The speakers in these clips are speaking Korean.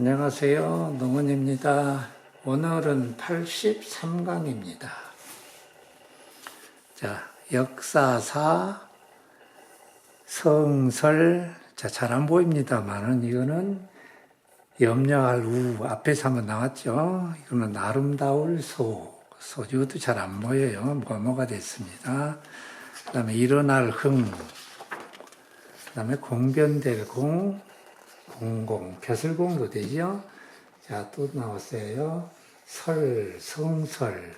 안녕하세요. 농원입니다. 오늘은 83강입니다. 자, 역사사, 성설, 자, 잘 안 보입니다만은 이거는 염려할 우 앞에서 한번 나왔죠. 이거는 아름다울 소, 소지도 잘 안 보여요. 뭐뭐가 됐습니다. 그 다음에 일어날 흥, 그 다음에 공변될 공, 공공, 벼슬공도 되죠. 자, 또 나왔어요. 설, 성설,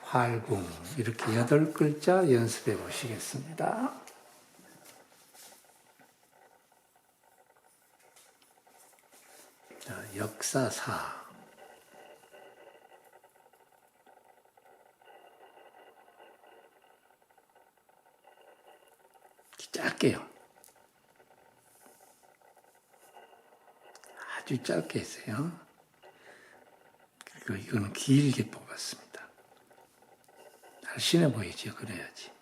활궁. 이렇게 여덟 글자 연습해 보시겠습니다. 자, 역사사. 짧게요. 아주 짧게 했어요. 그리고 이거는 길게 뽑았습니다. 날씬해 보이죠? 그래야지.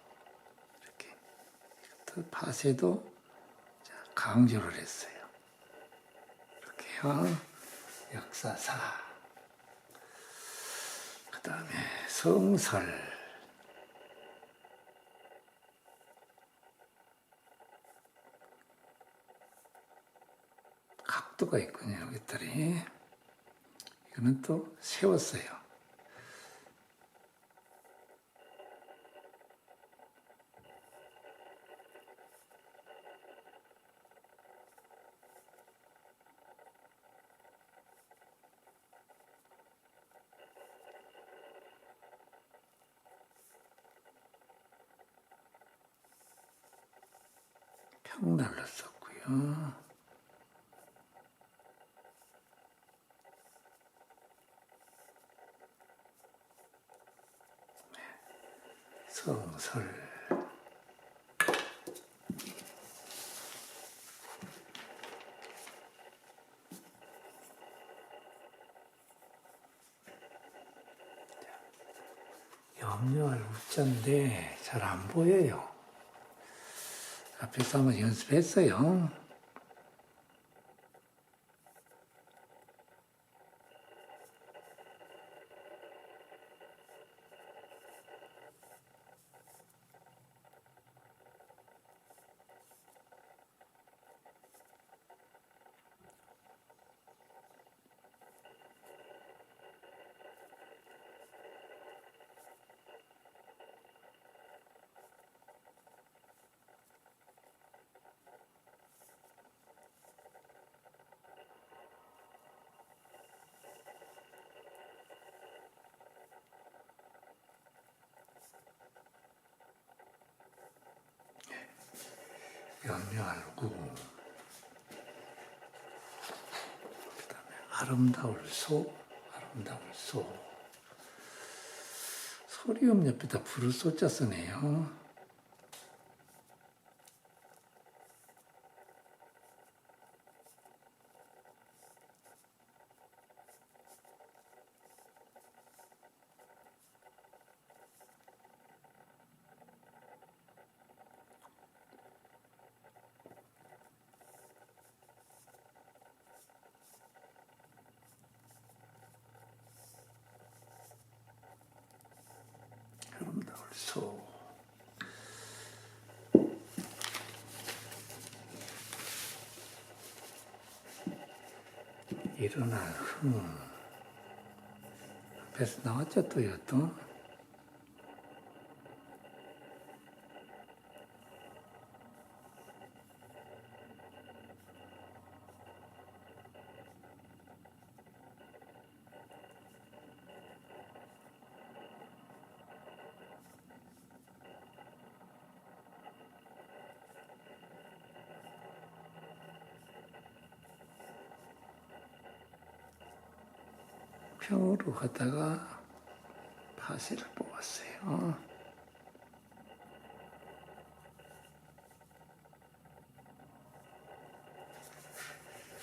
이렇게. 파세도 자, 강조를 했어요. 이렇게요. 역사사. 그 다음에 성설. 각도가 있군요. 여기들이. 이거는 또 세웠어요. 평날로 썼고요. 성설 염려할 우자인데 잘 안 보여요. 앞에서 한번 연습했어요. 염려알고 그다음에 아름다울 소 아름다울 소 소리음 옆에다 부를 소자 쓰네요. 아름다울 소 일어날 흥 앞에서 나왔죠 또 평으로 가다가 파세를 뽑았어요.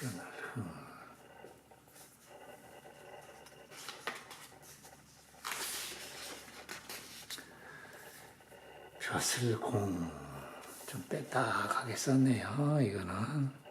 일어날 흥. 벼슬 공. 좀 빼딱하게 썼네요, 이거는.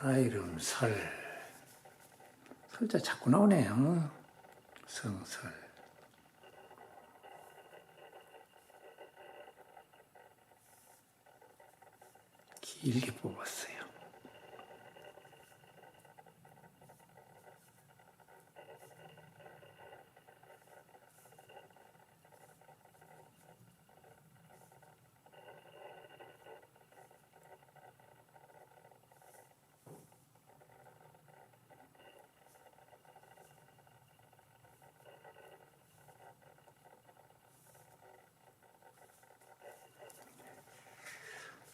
나라 이름 설. 설자 자꾸 나오네요. 성설. 길게 뽑았어요.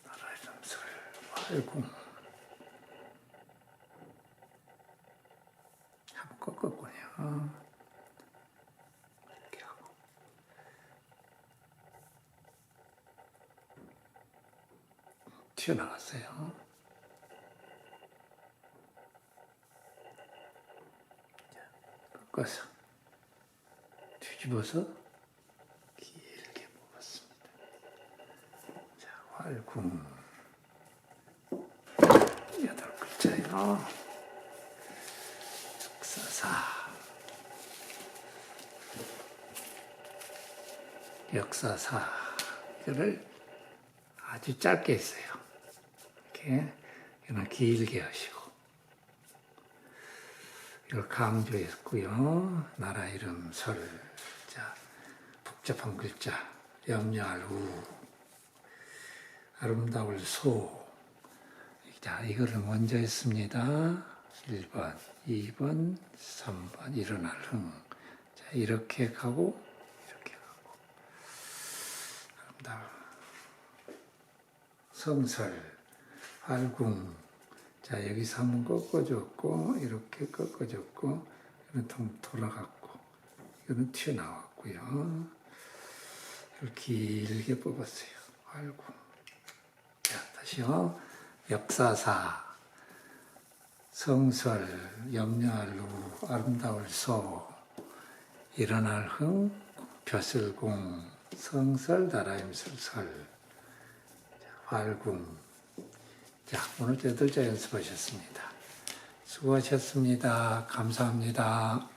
나라 이름 설. 활공. 한번 꺾었군요. 이렇게 하고. 튀어나갔어요. 자, 꺾어서 뒤집어서 길게 뽑았습니다. 자, 활궁 여덟 글자요. 역사사 역사사 이거를 아주 짧게 했어요. 이렇게 이거는 길게 하시고 이걸 강조했고요. 나라 이름 설. 자 복잡한 글자 염려할 우 아름다울 소. 자 이거를 먼저 했습니다. 1번, 2번, 3번 일어날 흥. 자 이렇게 가고 이렇게 가고 아름다울 성설, 활궁. 자, 여기서 한번 꺾어줬고, 이렇게 꺾어줬고, 이거는 좀 돌아갔고, 이거는 튀어나왔고요. 이렇게 길게 뽑았어요. 활궁. 자, 다시요. 역사사, 성설, 염려할루, 아름다울 소, 일어날 흥, 벼슬궁, 성설, 다라임설설. 활궁. 자, 오늘 여덟 자 연습하셨습니다. 수고하셨습니다. 감사합니다.